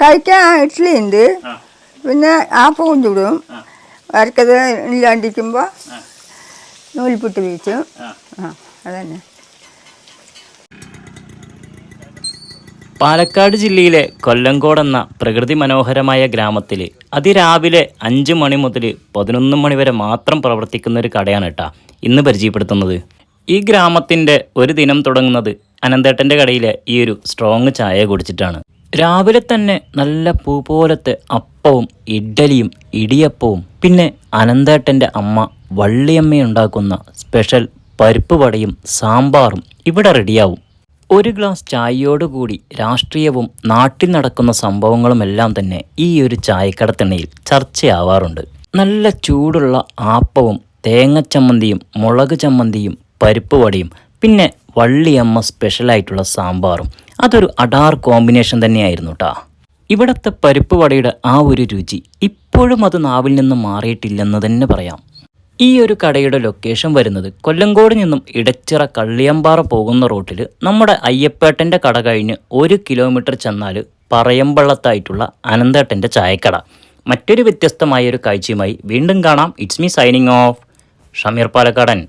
കഴിക്കാൻ ഇഡ്ഡലി ഉണ്ട് ആ. പിന്നെ ആപ്പവും ചുടും. വരക്കത് ഇല്ലാണ്ടിരിക്കുമ്പോൾ നൂൽപുട്ട് വീച്ചും ആ. ആ അതന്നെ. പാലക്കാട് ജില്ലയിലെ കൊല്ലങ്കോട് എന്ന പ്രകൃതി മനോഹരമായ ഗ്രാമത്തിൽ അതിരാവിലെ അഞ്ച് മണി മുതൽ പതിനൊന്ന് മണി വരെ മാത്രം പ്രവർത്തിക്കുന്ന ഒരു കടയാണ് കേട്ടാ ഇന്ന് പരിചയപ്പെടുത്തുന്നത്. ഈ ഗ്രാമത്തിന്റെ ഒരു ദിനം തുടങ്ങുന്നത് അനന്തേട്ടന്റെ കടയിലെ ഈ ഒരു സ്ട്രോങ് ചായ കുടിച്ചിട്ടാണ്. രാവിലെ തന്നെ നല്ല പൂ പോലത്തെ അപ്പവും ഇഡ്ഡലിയും ഇടിയപ്പവും പിന്നെ അനന്തേട്ടന്റെ അമ്മ വള്ളിയമ്മ ഉണ്ടാക്കുന്ന സ്പെഷ്യൽ പരിപ്പ് വടയും സാമ്പാറും ഇവിടെ റെഡിയാവും. ഒരു ഗ്ലാസ് ചായയോടുകൂടി രാഷ്ട്രീയവും നാട്ടിൽ നടക്കുന്ന സംഭവങ്ങളുമെല്ലാം തന്നെ ഈ ഒരു ചായക്കടത്തിണയിൽ ചർച്ചയാവാറുണ്ട്. നല്ല ചൂടുള്ള ആപ്പവും തേങ്ങച്ചമ്മന്തിയും മുളക് ചമ്മന്തിയും പരിപ്പ് വടയും പിന്നെ വള്ളിയമ്മ സ്പെഷ്യലായിട്ടുള്ള സാമ്പാറും അതൊരു അഡാർ കോമ്പിനേഷൻ തന്നെയായിരുന്നു കേട്ടോ ഇവിടുത്തെ പരിപ്പ് വടയുടെ ആ ഒരു രുചി ഇപ്പോഴും അത് നാവിൽ നിന്ന് മാറിയിട്ടില്ലെന്ന് തന്നെ പറയാം. ഈ ഒരു കടയുടെ ലൊക്കേഷൻ വരുന്നത് കൊല്ലങ്കോട് നിന്നും ഇടച്ചിറ കള്ളിയമ്പാറ പോകുന്ന റൂട്ടിൽ നമ്മുടെ അയ്യപ്പേട്ടന്റെ കട കഴിഞ്ഞ് ഒരു കിലോമീറ്റർ ചെന്നാൽ പറയമ്പള്ളത്തായിട്ടുള്ള അനന്തേട്ടന്റെ ചായക്കട. മറ്റൊരു വ്യത്യസ്തമായ ഒരു കാഴ്ചയുമായി വീണ്ടും കാണാം. It's me signing off Shameer Palakkadan.